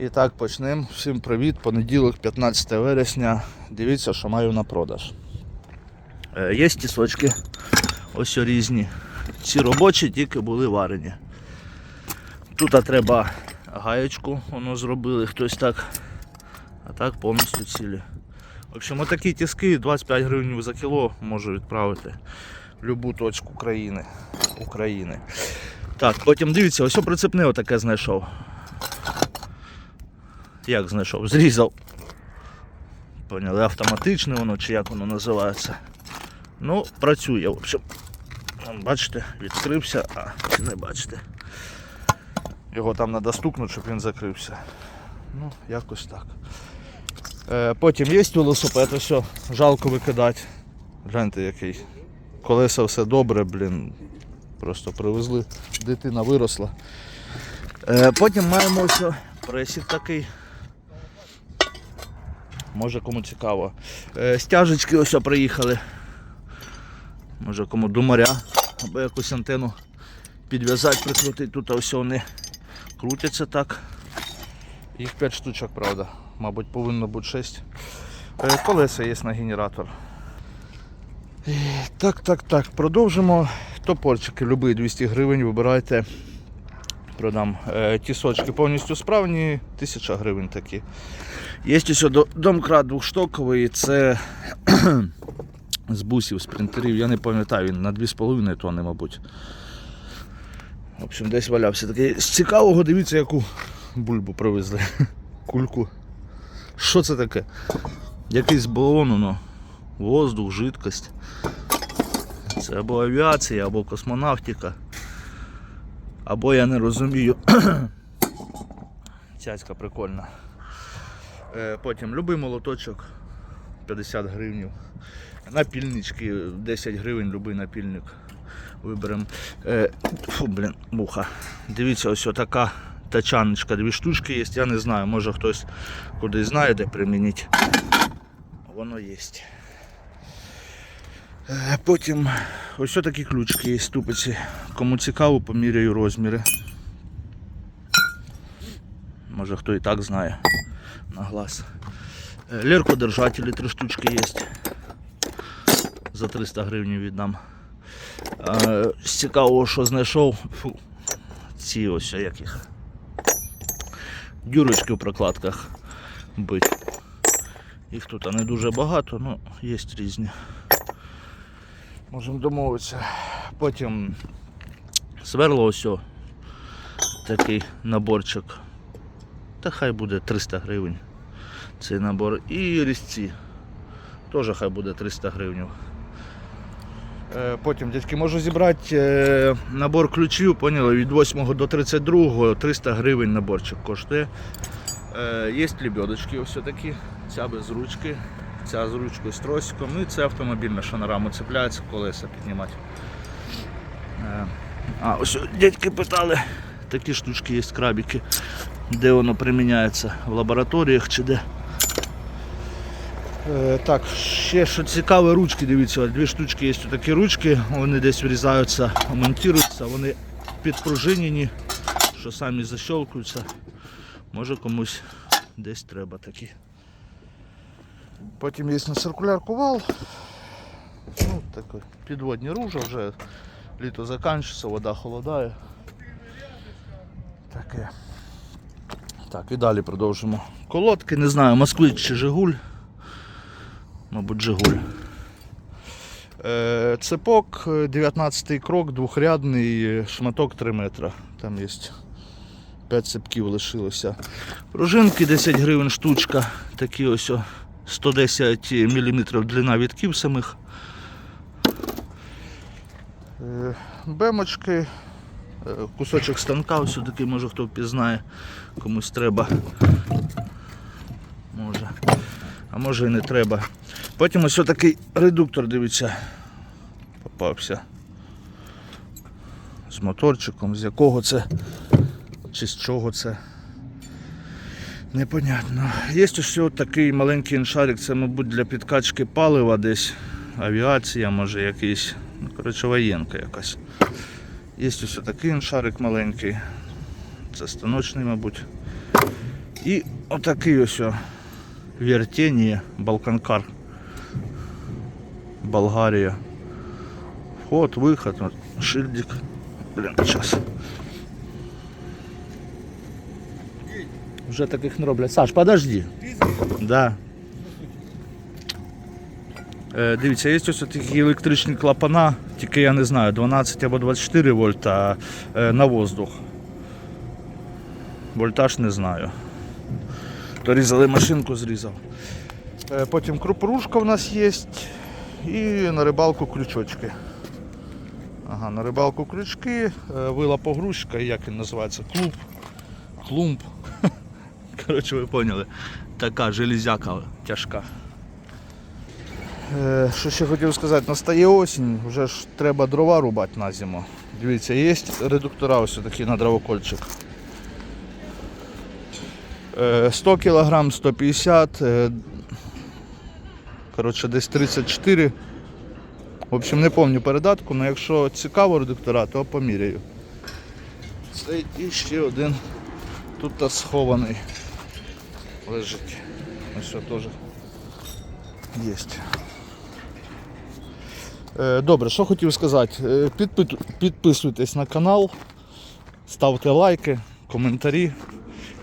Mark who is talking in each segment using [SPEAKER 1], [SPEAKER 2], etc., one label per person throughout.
[SPEAKER 1] І так почнемо. Всім привіт. Понеділок, 15 вересня. Дивіться, що маю на продаж. Е, Є тісочки, ось різні. Ці робочі тільки були варені. Тут треба гаєчку, воно зробили хтось так. А так повністю цілі. В общем, отакі тіски 25 гривень за кіло можу відправити в будь-яку точку країни. України. Так, потім дивіться, ось прицепне отаке знайшов. Як знайшов? Зрізав. Поняли, автоматичне воно чи як воно називається. Ну, працює, в общем. Бачите, відкрився, а не бачите. Його там треба стукнути, щоб він закрився. Ну, якось так. Е, потім є велосипед, о, жалко викидати. Гляньте який. Колеса все добре, блін. Просто привезли, дитина виросла. Е, потім маємо ось пресік такий. Може кому цікаво. Е, стяжечки ось приїхали. Може кому до моря, або якусь антенну підв'язати, прикрутити. Тут ось вони крутяться так. Їх 5 штучок, правда. Мабуть, повинно бути 6. Е, колеса є на генератор. Е, Так, так, так. Продовжимо. Топорчики, любий 200 гривень, вибирайте. Продам. Тісочки повністю справні, 1000 гривень такі. Є ще домкрат двохштоковий, це з бусів, спринтерів, я не пам'ятаю, він на 2,5 тонни, мабуть. В общем, десь валявся такий. З цікавого дивіться, яку бульбу привезли. Кульку. Що це таке? Якийсь балон, ну, воздух, жидкость. Це або авіація, або космонавтика. Або я не розумію. Цяцька прикольна. Е, Потім любий молоточок 50 гривень. Напільнички 10 гривень, любий напільник. Виберемо. Е, фу, блін, муха. Дивіться, ось така тачаночка, дві штучки є. Я не знаю, може хтось кудись знає, де примінити. Воно є. Е, Потім ось такі ключики є ступиці. Кому цікаво, поміряю розміри. Може хто і так знає на глаз. Е, Леркодержателі три штучки є. За 300 гривень віддам. Е, З цікавого, що знайшов. Фу. Ці ось а як їх. Дюрочки в прокладках бить. Їх тут не дуже багато, але є різні. Можемо домовитися. Потім сверло ось такий наборчик. Та хай буде 300 гривень цей набор. І різці. Теж хай буде 300 гривень. Е, Потім, дядьки, можу зібрати е, набор ключів, поняли, від 8 до 32 300 гривень наборчик коштує. Е, Є лебедочки ось такі, ця без ручки, ця з ручкою з тросиком, ну і це автомобільна, що на раму цепляється, колеса піднімати. А, ось дядьки питали, такі штучки є крабики, де воно приміняється, в лабораторіях чи де. Е, Так, ще що цікаве, ручки, дивіться, дві штучки є такі ручки, вони десь врізаються, монтуються, вони підпружинені, що самі защелкуються. Може комусь десь треба такі. Потім є на циркулярку вал. Ну, таке, підводні ружа, вже літо закінчується, вода холодає. Таке. Так, і далі продовжимо. Колодки, не знаю, москвич чи Жигуль. Мабуть, Жигуль. Е, Цепок, е, 19 крок, двохрядний, е, шматок 3 метра. Там є 5 цепків лишилося. Пружинки 10 гривень штучка. Такі ось 110 мм длина відків самих. Е, Бемочки, е, кусочок станка, ось такий, може хто впізнає, комусь треба. Може. А може і не треба. Потім ось такий редуктор, дивіться, попався. З моторчиком, з якого це, чи з чого це. Непонятно. Є ось такий маленький іншарик, це, мабуть, для підкачки палива десь. Авіація, може якийсь. Ну, коротше, воєнка якась. Є ось такий іншарик маленький. Це станочний, мабуть. І отакий ось о, вертіння Балканкар. Болгарія. Вход, виход, от, шильдик. Блін, час. Вже таких не роблять. Саш, подожди. Да. Е, дивіться, є ось такі електричні клапана, тільки я не знаю, 12 або 24 вольта е, на воздух. Вольтаж не знаю. То різали машинку, зрізав. Е, потім крупорушка в нас є. І на рибалку крючочки. Ага, на рибалку крючки, е, вила погрузчика, як він називається, клуб, клумб. Коротше, ви поняли. Така железяка тяжка. Е, Що ще хотів сказати, настає осінь, вже ж треба дрова рубати на зиму. Дивіться, є редуктора ось такі на дровокольчик. Е, 100 кг, 150 е, Коротше, десь 34. В общем, не пам'ятаю передатку, але якщо цікаво редуктора, то поміряю. Це і ще один тут схований лежить. Ось теж є. Е, Добре, що хотів сказати. Е, Підписуйтесь на канал, ставте лайки, коментарі.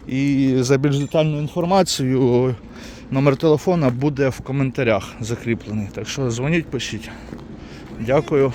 [SPEAKER 1] І за більш детальну інформацію номер телефона буде в коментарях закріплений. Так що дзвоніть, пишіть. Дякую.